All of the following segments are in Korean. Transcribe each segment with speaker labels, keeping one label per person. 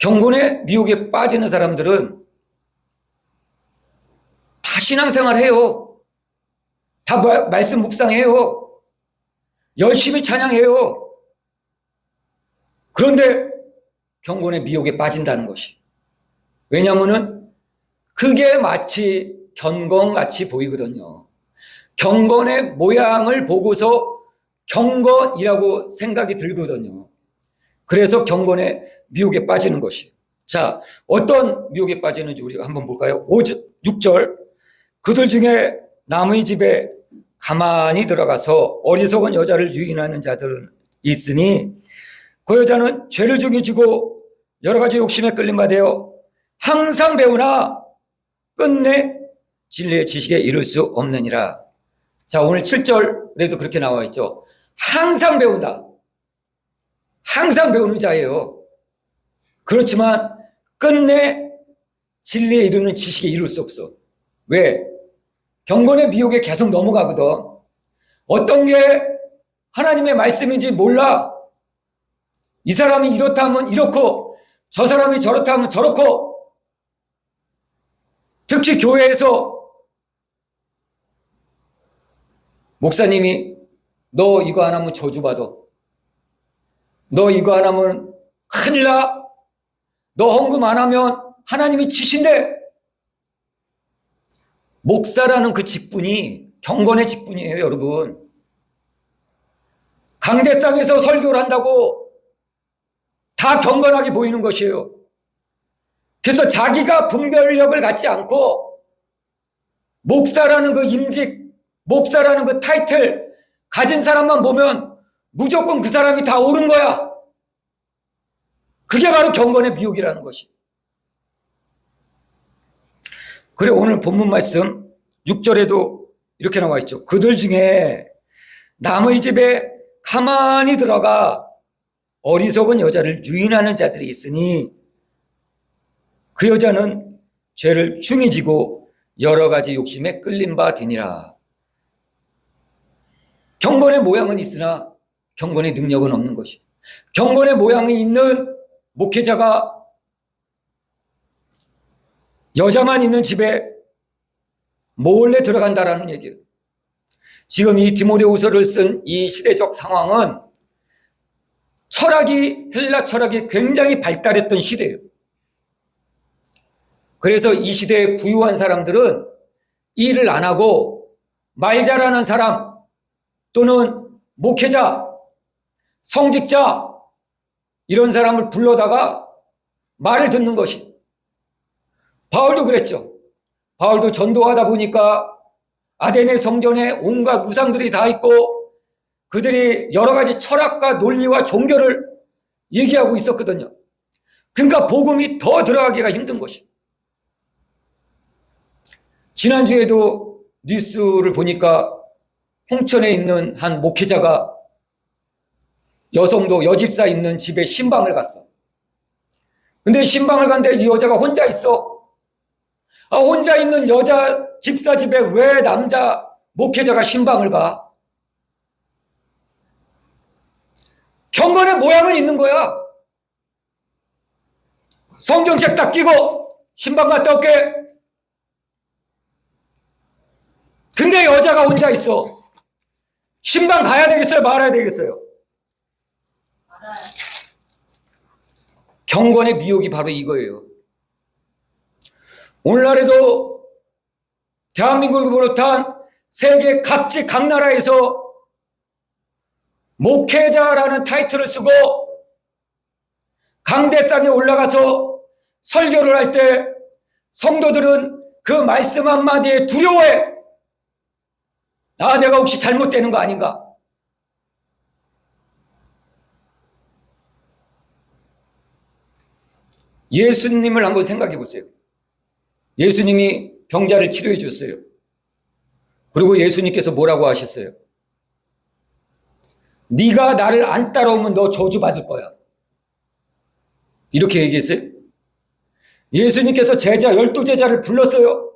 Speaker 1: 경건의 미혹에 빠지는 사람들은 다 신앙생활 해요. 다 마- 말씀 묵상해요. 열심히 찬양해요. 그런데 경건의 미혹에 빠진다는 것이. 왜냐하면은 그게 마치 견건같이 보이거든요. 경건의 모양을 보고서 경건이라고 생각이 들거든요. 그래서 경건의 미혹에 빠지는 것이. 자, 어떤 미혹에 빠지는지 우리가 한번 볼까요? 5절, 6절. 그들 중에 남의 집에 가만히 들어가서 어리석은 여자를 유인하는 자들은 있으니 그 여자는 죄를 중이지고 여러 가지 욕심에 끌림받아요. 항상 배우나 끝내 진리의 지식에 이를 수 없느니라. 자, 오늘 7절에도 그렇게 나와 있죠. 항상 배운다. 항상 배우는 자예요. 그렇지만 끝내 진리에 이르는 지식에 이룰 수 없어. 왜? 경건의 미혹에 계속 넘어가거든. 어떤 게 하나님의 말씀인지 몰라. 이 사람이 이렇다 하면 이렇고, 저 사람이 저렇다 하면 저렇고, 특히 교회에서 목사님이 너 이거 안 하면 저주받아. 너 이거 안 하면 큰일 나. 너 헌금 안 하면 하나님이 치신대. 목사라는 그 직분이 경건의 직분이에요, 여러분. 강대상에서 설교를 한다고 다 경건하게 보이는 것이에요. 그래서 자기가 분별력을 갖지 않고 목사라는 그 임직, 목사라는 그 타이틀 가진 사람만 보면 무조건 그 사람이 다 옳은 거야. 그게 바로 경건의 미혹이라는 것이. 그래 오늘 본문 말씀 6절에도 이렇게 나와 있죠. 그들 중에 남의 집에 가만히 들어가 어리석은 여자를 유인하는 자들이 있으니 그 여자는 죄를 중히 지고 여러 가지 욕심에 끌린 바 되니라. 경건의 모양은 있으나 경건의 능력은 없는 것이. 경건의 모양이 있는 목회자가 여자만 있는 집에 몰래 들어간다라는 얘기예요. 지금 이 디모데후서를 쓴 이 시대적 상황은 철학이 헬라 철학이 굉장히 발달했던 시대예요. 그래서 이 시대에 부유한 사람들은 일을 안 하고 말 잘하는 사람 또는 목회자, 성직자 이런 사람을 불러다가 말을 듣는 것이 바울도 그랬죠. 바울도 전도하다 보니까 아데네 성전에 온갖 우상들이 다 있고 그들이 여러 가지 철학과 논리와 종교를 얘기하고 있었거든요. 그러니까 복음이 더 들어가기가 힘든 것이. 지난주에도 뉴스를 보니까 홍천에 있는 한 목회자가 여성도 여집사 있는 집에 신방을 갔어. 근데 신방을 갔는데 이 여자가 혼자 있어. 아, 혼자 있는 여자 집사 집에 왜 남자 목회자가 신방을 가? 경건의 모양은 있는 거야. 성경책 딱 끼고 신방 갔다 올게. 근데 여자가 혼자 있어. 신방 가야 되겠어요? 말아야 되겠어요? 경건의 미혹이 바로 이거예요. 오늘날에도 대한민국을 비롯한 세계 각지 각 나라에서 목회자라는 타이틀을 쓰고 강대상에 올라가서 설교를 할 때 성도들은 그 말씀 한마디에 두려워해. 아, 내가 혹시 잘못되는 거 아닌가? 예수님을 한번 생각해 보세요. 예수님이 병자를 치료해 줬어요. 그리고 예수님께서 뭐라고 하셨어요? 네가 나를 안 따라오면 너 저주받을 거야. 이렇게 얘기했어요. 예수님께서 제자, 열두 제자를 불렀어요.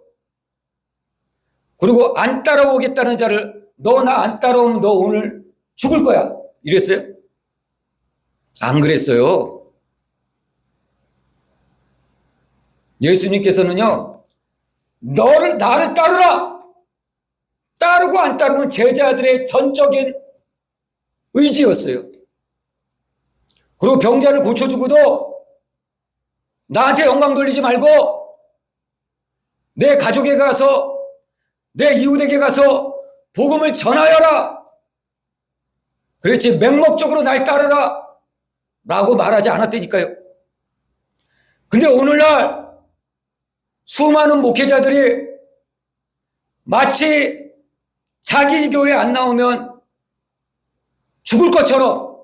Speaker 1: 그리고 안 따라오겠다는 자를 너 나 안 따라오면 너 오늘 죽을 거야. 이랬어요? 안 그랬어요. 예수님께서는요, 너를, 나를 따르라! 따르고 안 따르면 제자들의 전적인 의지였어요. 그리고 병자를 고쳐주고도 나한테 영광 돌리지 말고 내 가족에 가서 내 이웃에게 가서 복음을 전하여라. 그렇지 맹목적으로 날 따르라 라고 말하지 않았다니까요. 근데 오늘날 수많은 목회자들이 마치 자기 교회 안 나오면 죽을 것처럼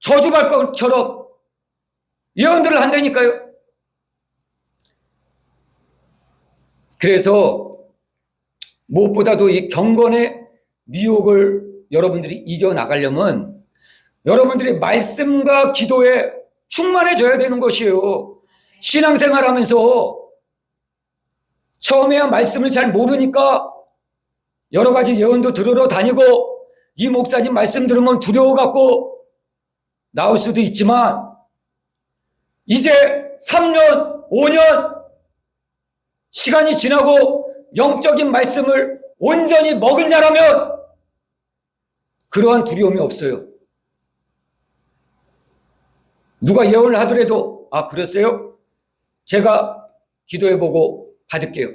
Speaker 1: 저주할 것처럼 예언들을 한다니까요. 그래서 무엇보다도 이 경건의 미혹을 여러분들이 이겨나가려면 여러분들이 말씀과 기도에 충만해져야 되는 것이에요. 신앙생활 하면서 처음에야 말씀을 잘 모르니까 여러 가지 예언도 들으러 다니고 이 목사님 말씀 들으면 두려워 갖고 나올 수도 있지만 이제 3년, 5년 시간이 지나고 영적인 말씀을 온전히 먹은 자라면 그러한 두려움이 없어요. 누가 예언을 하더라도 아 그랬어요? 제가 기도해보고 받을게요.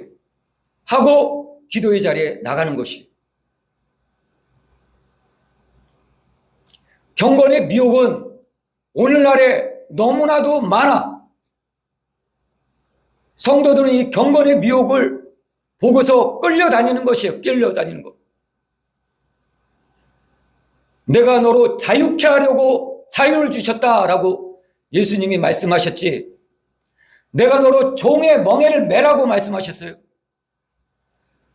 Speaker 1: 하고 기도의 자리에 나가는 것이 경건의 미혹은 오늘날에 너무나도 많아. 성도들은 이 경건의 미혹을 보고서 끌려다니는 것이에요. 끌려다니는 것. 내가 너로 자유케 하려고 자유를 주셨다라고 예수님이 말씀하셨지. 내가 너로 종의 멍에를 매라고 말씀하셨어요.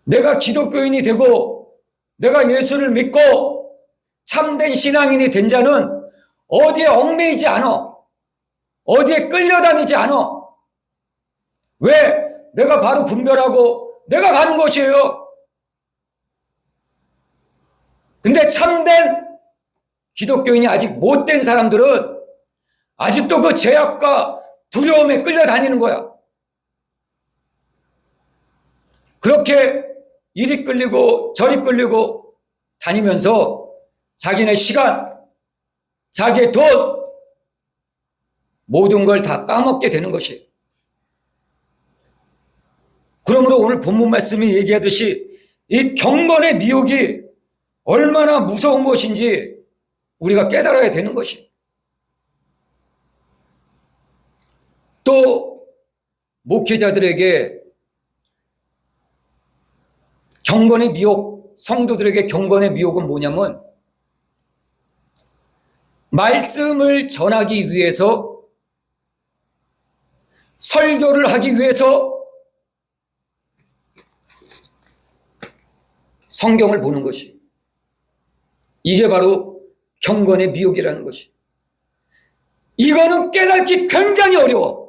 Speaker 1: 내가 기독교인이 되고 내가 예수를 믿고 참된 신앙인이 된 자는 어디에 얽매이지 않아. 어디에 끌려다니지 않아. 왜? 내가 바로 분별하고 내가 가는 것이에요. 근데 참된 기독교인이 아직 못된 사람들은 아직도 그 죄악과 두려움에 끌려다니는 거야. 그렇게 이리 끌리고 저리 끌리고 다니면서 자기네 시간, 자기의 돈, 모든 걸 다 까먹게 되는 것이. 그러므로 오늘 본문 말씀이 얘기하듯이 이 경건의 미혹이 얼마나 무서운 것인지 우리가 깨달아야 되는 것이. 또 목회자들에게 경건의 미혹, 성도들에게 경건의 미혹은 뭐냐면 말씀을 전하기 위해서 설교를 하기 위해서 성경을 보는 것이 이게 바로 경건의 미혹이라는 것이. 이거는 깨닫기 굉장히 어려워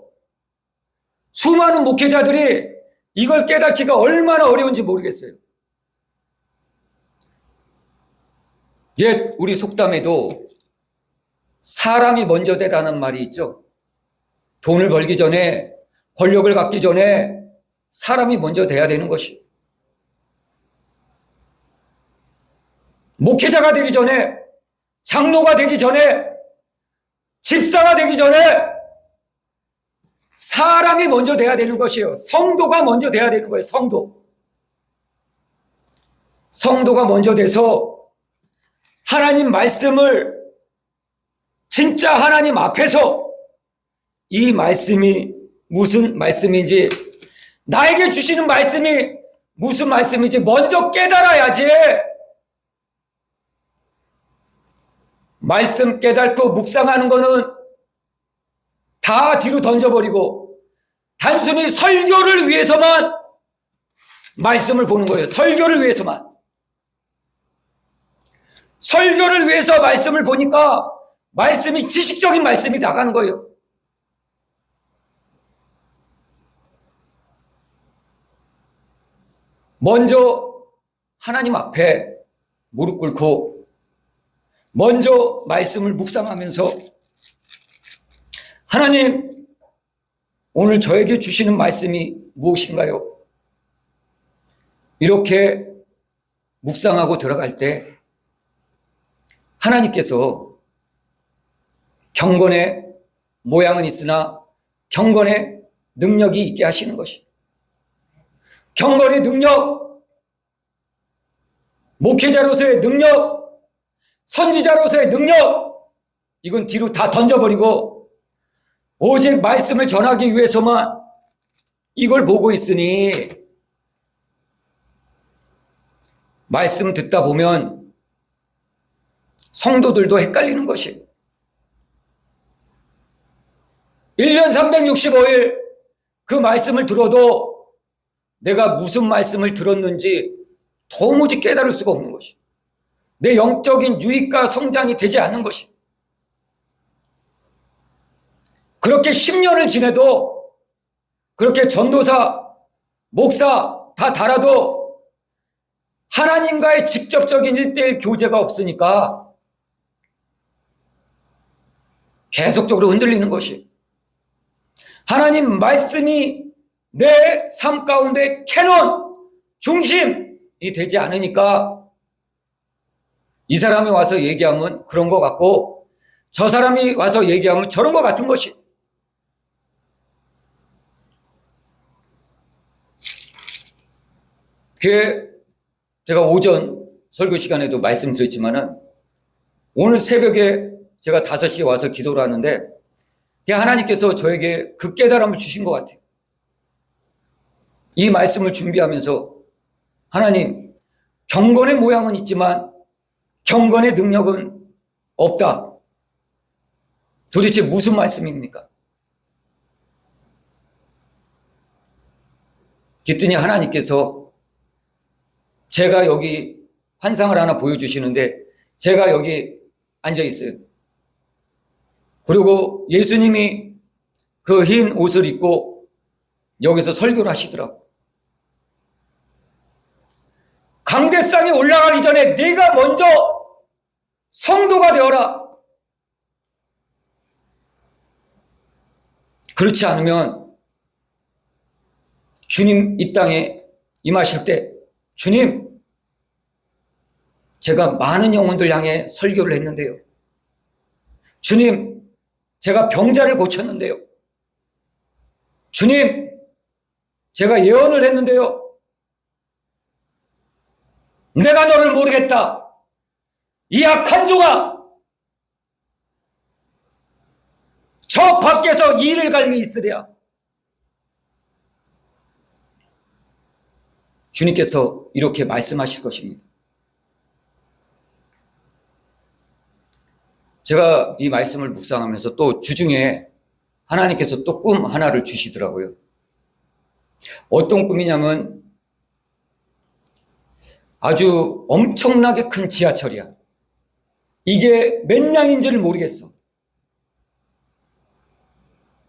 Speaker 1: 수많은 목회자들이 이걸 깨닫기가 얼마나 어려운지 모르겠어요 옛 우리 속담에도 사람이 먼저 되라는 말이 있죠. 돈을 벌기 전에, 권력을 갖기 전에 사람이 먼저 돼야 되는 것이. 목회자가 되기 전에, 장로가 되기 전에, 집사가 되기 전에 사람이 먼저 돼야 되는 것이에요. 성도가 먼저 돼야 되는 거예요. 성도. 성도가 먼저 돼서 하나님 말씀을 진짜 하나님 앞에서 이 말씀이 무슨 말씀인지 나에게 주시는 말씀이 무슨 말씀인지 먼저 깨달아야지. 말씀 깨닫고 묵상하는 거는 다 뒤로 던져버리고 단순히 설교를 위해서만 말씀을 보는 거예요. 설교를 위해서만. 설교를 위해서 말씀을 보니까 말씀이 지식적인 말씀이 나가는 거예요. 먼저 하나님 앞에 무릎 꿇고 먼저 말씀을 묵상하면서 하나님 오늘 저에게 주시는 말씀이 무엇인가요? 이렇게 묵상하고 들어갈 때 하나님께서 경건의 모양은 있으나 경건의 능력이 있게 하시는 것이 경건의 능력 목회자로서의 능력 선지자로서의 능력 이건 뒤로 다 던져버리고 오직 말씀을 전하기 위해서만 이걸 보고 있으니 말씀 듣다 보면 성도들도 헷갈리는 것이에요. 1년 365일 그 말씀을 들어도 내가 무슨 말씀을 들었는지 도무지 깨달을 수가 없는 것이. 내 영적인 유익과 성장이 되지 않는 것이. 그렇게 10년을 지내도 그렇게 전도사, 목사 다 달아도 하나님과의 직접적인 일대일 교제가 없으니까 계속적으로 흔들리는 것이. 하나님 말씀이 내 삶 가운데 캐논, 중심이 되지 않으니까 이 사람이 와서 얘기하면 그런 것 같고 저 사람이 와서 얘기하면 저런 것 같은 것이. 그 제가 오전 설교 시간에도 말씀드렸지만은 오늘 새벽에 제가 5시에 와서 기도를 하는데 하나님께서 저에게 그 깨달음을 주신 것 같아요. 이 말씀을 준비하면서 하나님 경건의 모양은 있지만 경건의 능력은 없다. 도대체 무슨 말씀입니까? 그랬더니 하나님께서 제가 여기 환상을 하나 보여주시는데 제가 여기 앉아 있어요. 그리고 예수님이 그 흰 옷을 입고 여기서 설교를 하시더라고. 강대상에 올라가기 전에 네가 먼저 성도가 되어라. 그렇지 않으면 주님 이 땅에 임하실 때 주님 제가 많은 영혼들 향해 설교를 했는데요. 주님 제가 병자를 고쳤는데요. 주님 제가 예언을 했는데요. 내가 너를 모르겠다. 이 악한 종아. 저 밖에서 이를 갈미 있으랴. 주님께서 이렇게 말씀하실 것입니다. 제가 이 말씀을 묵상하면서 또 주중에 하나님께서 또 꿈 하나를 주시더라고요. 어떤 꿈이냐면 아주 엄청나게 큰 지하철이야. 이게 몇 량인지를 모르겠어.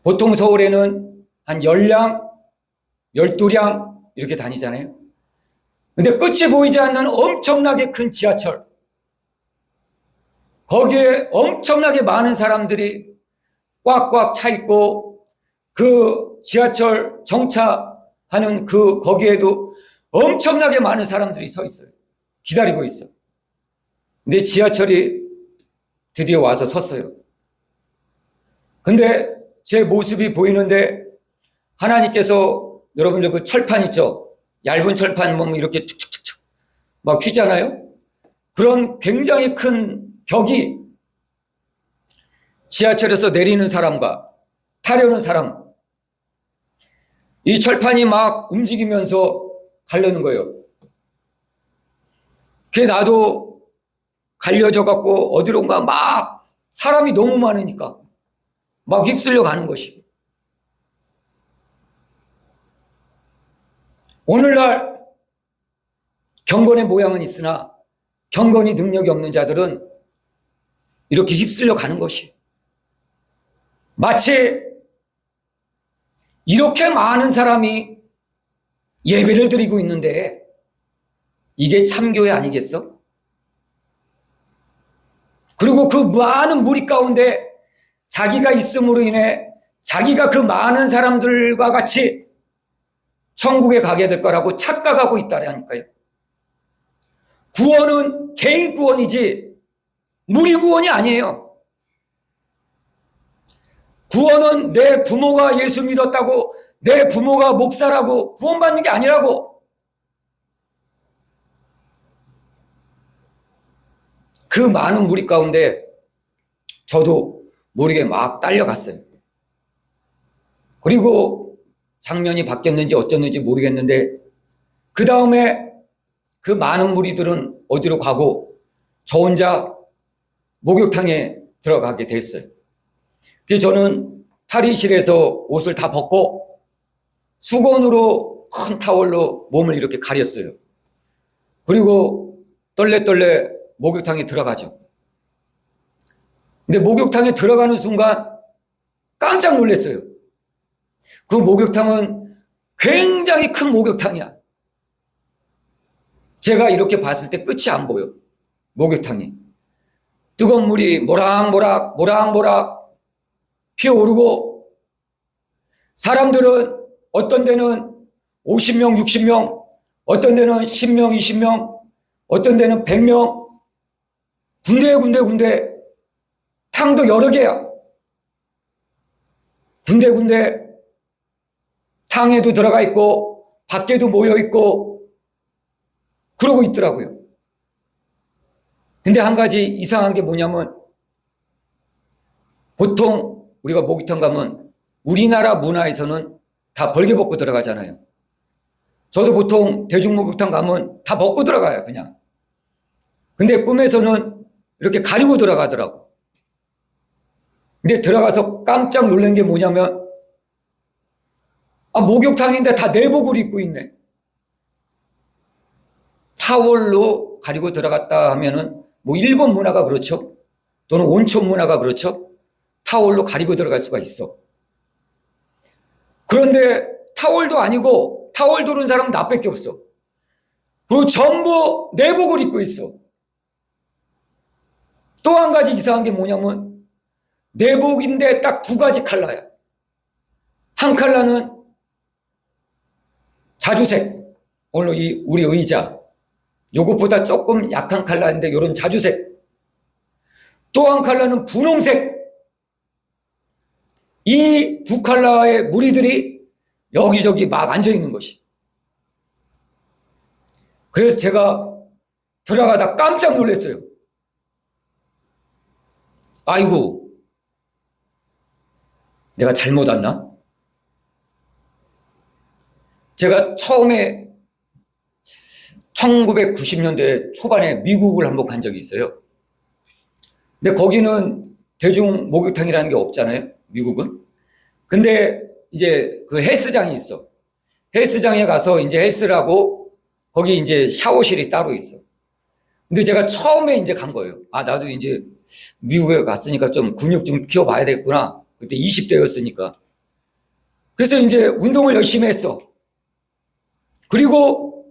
Speaker 1: 보통 서울에는 한 10량, 12량 이렇게 다니잖아요. 근데 끝이 보이지 않는 엄청나게 큰 지하철. 거기에 엄청나게 많은 사람들이 꽉꽉 차 있고 그 지하철 정차하는 그 거기에도 엄청나게 많은 사람들이 서 있어요. 기다리고 있어. 근데 지하철이 드디어 와서 섰어요. 근데 제 모습이 보이는데 하나님께서 여러분들 그 철판 있죠? 얇은 철판 보면 이렇게 툭툭툭툭 막 휘잖아요? 그런 굉장히 큰 벽이 지하철에서 내리는 사람과 타려는 사람 이 철판이 막 움직이면서 가려는 거예요. 그게 나도 갈려져 갖고 어디론가 막 사람이 너무 많으니까 막 휩쓸려 가는 것이. 오늘날 경건의 모양은 있으나 경건이 능력이 없는 자들은 이렇게 휩쓸려 가는 것이. 마치 이렇게 많은 사람이 예배를 드리고 있는데 이게 참교회 아니겠어? 그리고 그 많은 무리 가운데 자기가 있음으로 인해 자기가 그 많은 사람들과 같이 천국에 가게 될 거라고 착각하고 있다라니까요. 구원은 개인 구원이지 무리 구원이 아니에요. 구원은 내 부모가 예수 믿었다고 내 부모가 목사라고 구원받는 게 아니라고 그 많은 무리 가운데 저도 모르게 막 딸려갔어요. 그리고 장면이 바뀌었는지 어쩌는지 모르겠는데 그 다음에 그 많은 무리들은 어디로 가고 저 혼자 목욕탕에 들어가게 됐어요. 그래서 저는 탈의실에서 옷을 다 벗고 수건으로 큰 타월로 몸을 이렇게 가렸어요. 그리고 떨레떨레 목욕탕에 들어가죠. 근데 목욕탕에 들어가는 순간 깜짝 놀랐어요. 그 목욕탕은 굉장히 큰 목욕탕이야. 제가 이렇게 봤을 때 끝이 안 보여. 목욕탕이. 뜨거운 물이 모락모락, 모락모락 피어오르고 사람들은 어떤 데는 50명, 60명, 어떤 데는 10명, 20명, 어떤 데는 100명, 군데 군데 군데 탕도 여러 개야. 군데 군데 탕에도 들어가 있고 밖에도 모여 있고 그러고 있더라고요. 근데 한 가지 이상한 게 뭐냐면 보통 우리가 목욕탕 가면 우리나라 문화에서는 다 벌개 벗고 들어가잖아요. 저도 보통 대중목욕탕 가면 다 벗고 들어가요, 그냥. 근데 꿈에서는 이렇게 가리고 들어가더라고. 근데 들어가서 깜짝 놀란 게 뭐냐면, 아, 목욕탕인데 다 내복을 입고 있네. 타월로 가리고 들어갔다 하면은, 뭐, 일본 문화가 그렇죠? 또는 온천 문화가 그렇죠? 타월로 가리고 들어갈 수가 있어. 그런데 타월도 아니고, 타월 두른 사람 나밖에 없어. 그 전부 내복을 입고 있어. 또 한 가지 이상한 게 뭐냐면 내복인데 딱 두 가지 칼라야. 한 칼라는 자주색. 오늘 이 우리 의자. 요것보다 조금 약한 칼라인데 요런 자주색. 또 한 칼라는 분홍색. 이 두 칼라의 무리들이 여기저기 막 앉아 있는 것이. 그래서 제가 들어가다 깜짝 놀랐어요. 아이고, 내가 잘못 왔나? 제가 처음에 1990년대 초반에 미국을 한번 간 적이 있어요. 근데 거기는 대중 목욕탕이라는 게 없잖아요. 미국은. 근데 이제 그 헬스장이 있어. 헬스장에 가서 이제 헬스를 하고 거기 이제 샤워실이 따로 있어. 근데 제가 처음에 이제 간 거예요. 아, 나도 이제 미국에 갔으니까 좀 근육 좀 키워봐야 되겠구나. 그때 20대였으니까. 그래서 이제 운동을 열심히 했어. 그리고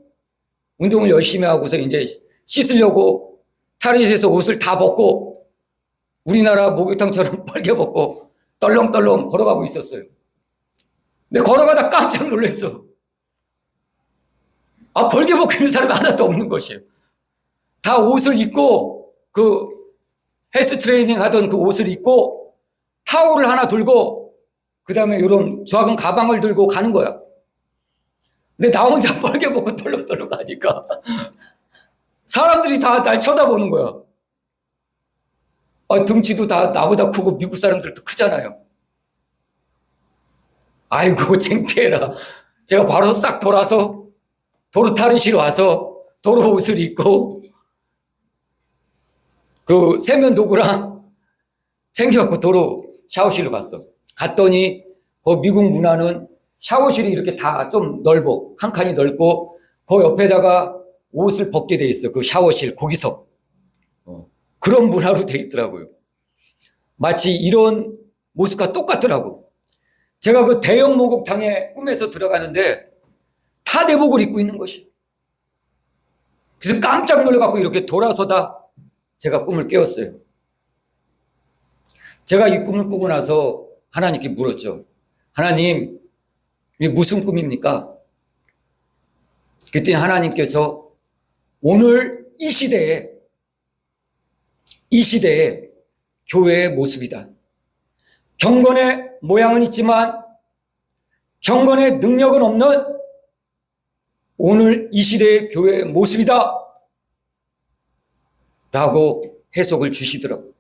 Speaker 1: 운동을 열심히 하고서 이제 씻으려고 탈의실에서 옷을 다 벗고 우리나라 목욕탕처럼 빨개 벗고 떨렁떨렁 걸어가고 있었어요. 근데 걸어가다 깜짝 놀랐어. 아, 벌게 벗고 있는 사람이 하나도 없는 것이에요. 다 옷을 입고 그 헬스 트레이닝 하던 그 옷을 입고 타올을 하나 들고 그 다음에 이런 작은 가방을 들고 가는 거야. 근데 나 혼자 빨개 벗고 떨렁떨렁 가니까 사람들이 다 날 쳐다보는 거야. 아, 등치도 다 나보다 크고 미국 사람들도 크잖아요. 아이고 창피해라. 제가 바로 싹 돌아서 도로 탈의실 와서 도로 옷을 입고 그 세면 도구랑 챙겨갖고 도로 샤워실로 갔어. 갔더니 그 미국 문화는 샤워실이 이렇게 다 좀 넓어. 칸칸이 넓고 그 옆에다가 옷을 벗게 돼 있어. 그 샤워실 거기서. 어, 그런 문화로 돼 있더라고요. 마치 이런 모습과 똑같더라고. 제가 그 대형 목욕탕에 꿈에서 들어가는데 다 내복을 입고 있는 것이. 그래서 깜짝 놀래갖고 이렇게 돌아서다 제가 꿈을 깨웠어요. 제가 이 꿈을 꾸고 나서 하나님께 물었죠. 하나님, 이게 무슨 꿈입니까? 그랬더니 하나님께서 오늘 이 시대에, 이 시대에 교회의 모습이다. 경건의 모양은 있지만 경건의 능력은 없는 오늘 이 시대의 교회의 모습이다. 라고 해석을 주시더라고요.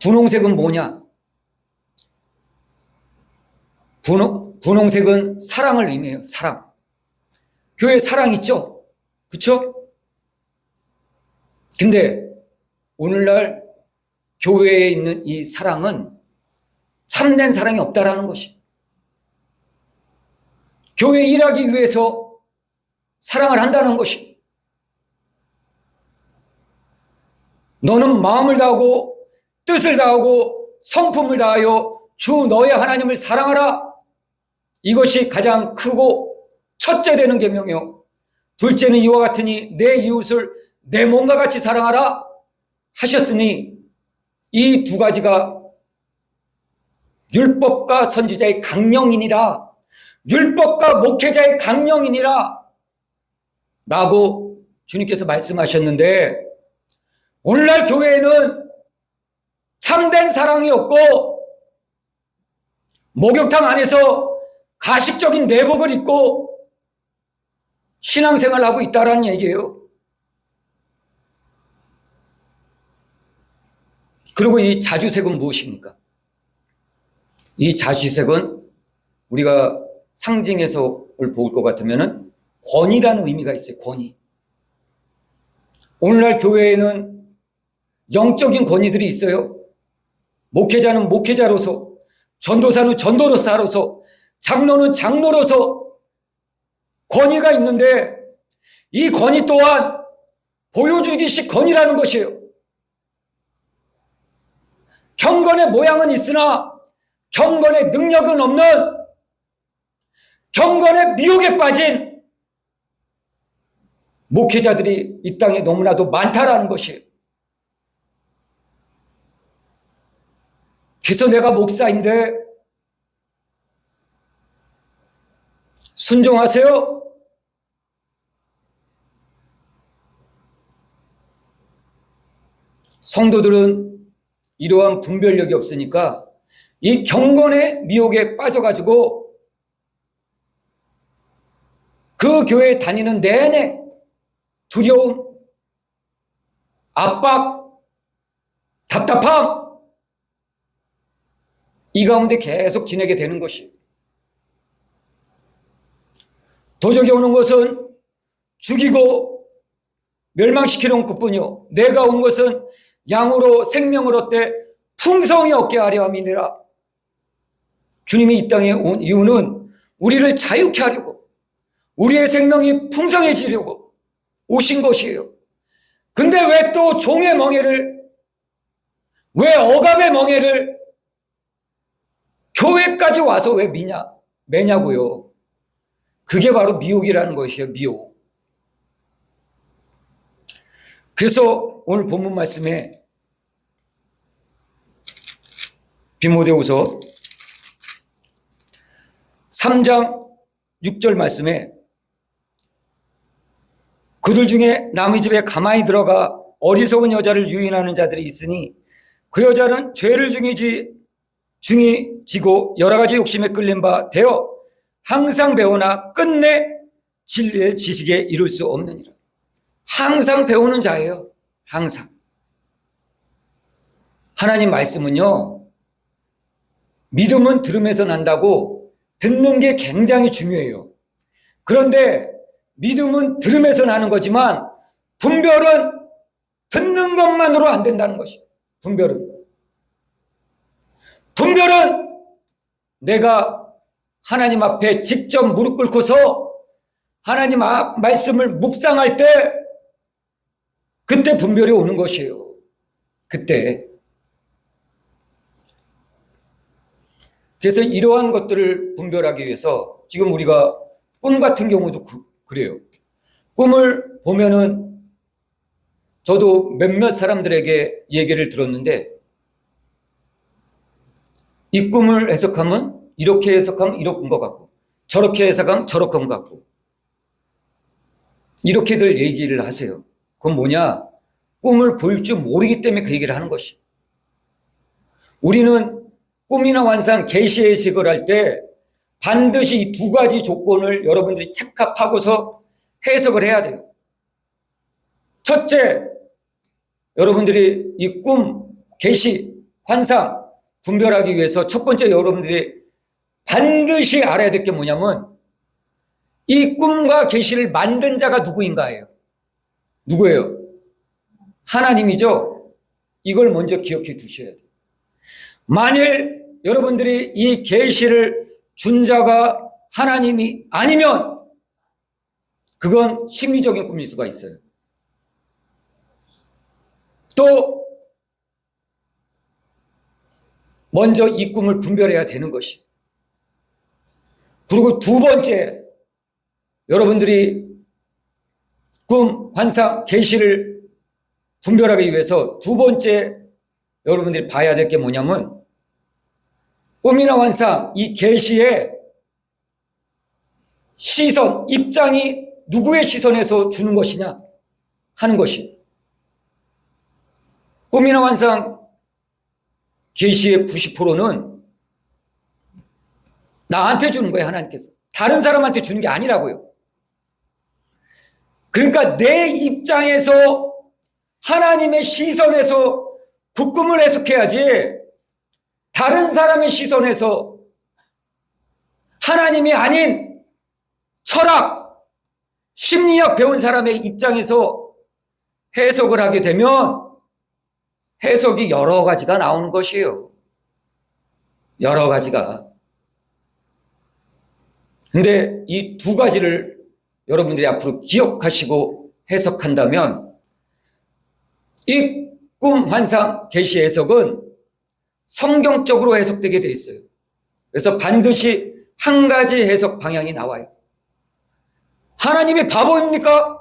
Speaker 1: 분홍색은 뭐냐? 분홍, 분홍색은 사랑을 의미해요. 사랑. 교회 사랑 있죠? 그쵸? 근데 오늘날 교회에 있는 이 사랑은 참된 사랑이 없다라는 것이. 교회 일하기 위해서 사랑을 한다는 것이. 너는 마음을 다하고 뜻을 다하고 성품을 다하여 주 너의 하나님을 사랑하라. 이것이 가장 크고 첫째 되는 계명이요. 둘째는 이와 같으니 내 이웃을 내 몸과 같이 사랑하라 하셨으니 이 두 가지가 율법과 선지자의 강령이니라. 율법과 목회자의 강령이니라. 라고 주님께서 말씀하셨는데 오늘날 교회에는 참된 사랑이 없고 목욕탕 안에서 가식적인 내복을 입고 신앙생활을 하고 있다라는 얘기예요. 그리고 이 자주색은 무엇입니까? 이 자주색은 우리가 상징해서를 볼 것 같으면은 권위라는 의미가 있어요. 권위. 오늘날 교회에는 영적인 권위들이 있어요. 목회자는 목회자로서, 전도사는 전도사로서, 장로는 장로로서 권위가 있는데 이 권위 또한 보여주기식 권위라는 것이에요. 경건의 모양은 있으나 경건의 능력은 없는 경건의 미혹에 빠진 목회자들이 이 땅에 너무나도 많다라는 것이에요. 그래서 내가 목사인데 순종하세요. 성도들은 이러한 분별력이 없으니까 이 경건의 미혹에 빠져가지고 그 교회에 다니는 내내 두려움, 압박, 답답함, 이 가운데 계속 지내게 되는 것이. 도적이 오는 것은 죽이고 멸망시키는 것뿐이요. 내가 온 것은 양으로 생명을 얻되 풍성히 얻게 하려 함이니라. 주님이 이 땅에 온 이유는 우리를 자유케 하려고 우리의 생명이 풍성해지려고 오신 것이에요. 근데 왜 또 종의 멍해를 왜 억압의 멍해를 교회까지 와서 왜 미냐 매냐고요. 그게 바로 미혹이라는 것이에요. 미혹. 그래서 오늘 본문 말씀에 비모데후서 3장 6절 말씀에 그들 중에 남의 집에 가만히 들어가 어리석은 여자를 유인하는 자들이 있으니 그 여자는 죄를 중이지 중이 지고 여러 가지 욕심에 끌린 바 되어 항상 배우나 끝내 진리의 지식에 이룰 수 없느니라. 항상 배우는 자예요. 항상. 하나님 말씀은요, 믿음은 들음에서 난다고 듣는 게 굉장히 중요해요. 그런데 믿음은 들음에서 나는 거지만 분별은 듣는 것만으로 안 된다는 것이 분별은. 분별은 내가 하나님 앞에 직접 무릎 꿇고서 하나님 앞 말씀을 묵상할 때 그때 분별이 오는 것이에요. 그때. 그래서 이러한 것들을 분별하기 위해서 지금 우리가 꿈 같은 경우도 그, 그래요. 꿈을 보면은 저도 몇몇 사람들에게 얘기를 들었는데 이 꿈을 해석하면 이렇게 해석하면 이런 것 같고 저렇게 해석하면 저렇게 것 같고 이렇게들 얘기를 하세요. 그건 뭐냐? 꿈을 볼 줄 모르기 때문에 그 얘기를 하는 것이. 우리는 꿈이나 환상, 계시 해석을 할 때 반드시 이 두 가지 조건을 여러분들이 착합하고서 해석을 해야 돼요. 첫째, 여러분들이 이 꿈, 계시, 환상 분별하기 위해서 첫 번째 여러분들이 반드시 알아야 될 게 뭐냐면 이 꿈과 계시를 만든 자가 누구인가예요. 누구예요? 하나님이죠. 이걸 먼저 기억해 두셔야 돼요. 만일 여러분들이 이 계시를 준 자가 하나님이 아니면 그건 심리적인 꿈일 수가 있어요. 또 먼저 이 꿈을 분별해야 되는 것이. 그리고 두 번째 여러분들이 꿈, 환상, 계시를 분별하기 위해서 두 번째 여러분들이 봐야 될 게 뭐냐면 꿈이나 환상, 이 계시의 시선, 입장이 누구의 시선에서 주는 것이냐 하는 것이. 꿈이나 환상, 계시의 90%는 나한테 주는 거예요, 하나님께서. 다른 사람한테 주는 게 아니라고요. 그러니까 내 입장에서 하나님의 시선에서 그 꿈을 해석해야지 다른 사람의 시선에서 하나님이 아닌 철학, 심리학 배운 사람의 입장에서 해석을 하게 되면 해석이 여러 가지가 나오는 것이에요. 여러 가지가. 근데 이 두 가지를 여러분들이 앞으로 기억하시고 해석한다면 이 꿈, 환상, 계시 해석은 성경적으로 해석되게 돼 있어요. 그래서 반드시 한 가지 해석 방향이 나와요. 하나님이 바보입니까?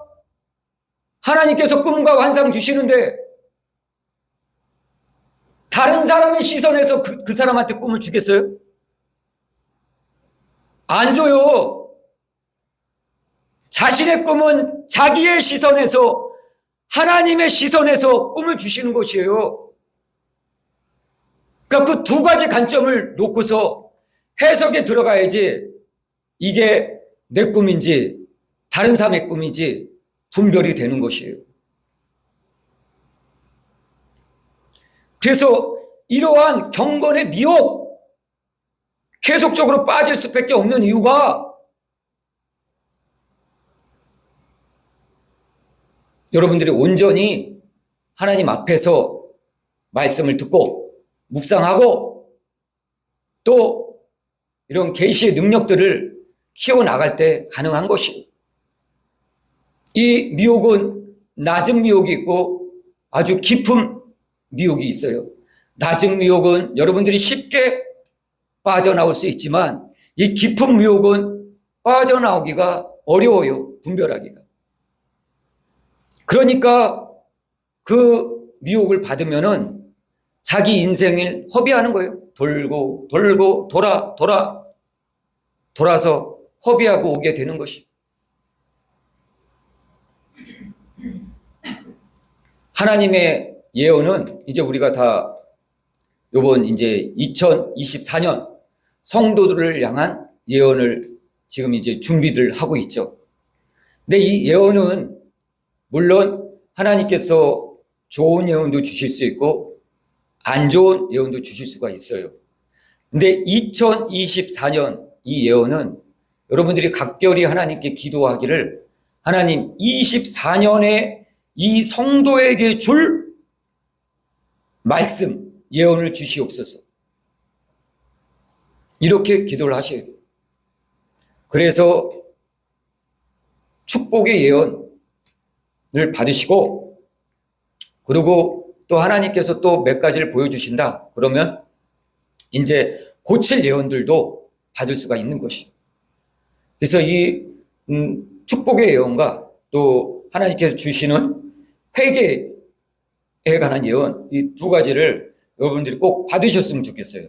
Speaker 1: 하나님께서 꿈과 환상 주시는데 다른 사람의 시선에서 그, 그 사람한테 꿈을 주겠어요? 안 줘요. 자신의 꿈은 자기의 시선에서 하나님의 시선에서 꿈을 주시는 것이에요. 그러니까 그 두 가지 관점을 놓고서 해석에 들어가야지 이게 내 꿈인지 다른 사람의 꿈인지 분별이 되는 것이에요. 그래서 이러한 경건의 미혹 계속적으로 빠질 수밖에 없는 이유가 여러분들이 온전히 하나님 앞에서 말씀을 듣고 묵상하고 또 이런 계시의 능력들을 키워 나갈 때 가능한 것이 이 미혹은 낮은 미혹이 있고 아주 깊은 미혹이 있어요. 낮은 미혹은 여러분들이 쉽게 빠져나올 수 있지만 이 깊은 미혹은 빠져나오기가 어려워요. 분별하기가. 그러니까 그 미혹을 받으면은 자기 인생을 허비하는 거예요. 돌고 돌고 돌아 돌아 돌아서 허비하고 오게 되는 것이. 하나님의 예언은 이제 우리가 다 요번 이제 2024년 성도들을 향한 예언을 지금 이제 준비들 하고 있죠. 근데 이 예언은 물론 하나님께서 좋은 예언도 주실 수 있고 안 좋은 예언도 주실 수가 있어요. 근데 2024년 이 예언은 여러분들이 각별히 하나님께 기도하기를 하나님 24년에 이 성도에게 줄 말씀, 예언을 주시옵소서. 이렇게 기도를 하셔야 돼요. 그래서 축복의 예언을 받으시고, 그리고 또 하나님께서 또 몇 가지를 보여주신다. 그러면 이제 고칠 예언들도 받을 수가 있는 것이. 그래서 이 음, 축복의 예언과 또 하나님께서 주시는 회개에 관한 예언 이 두 가지를 여러분들이 꼭 받으셨으면 좋겠어요.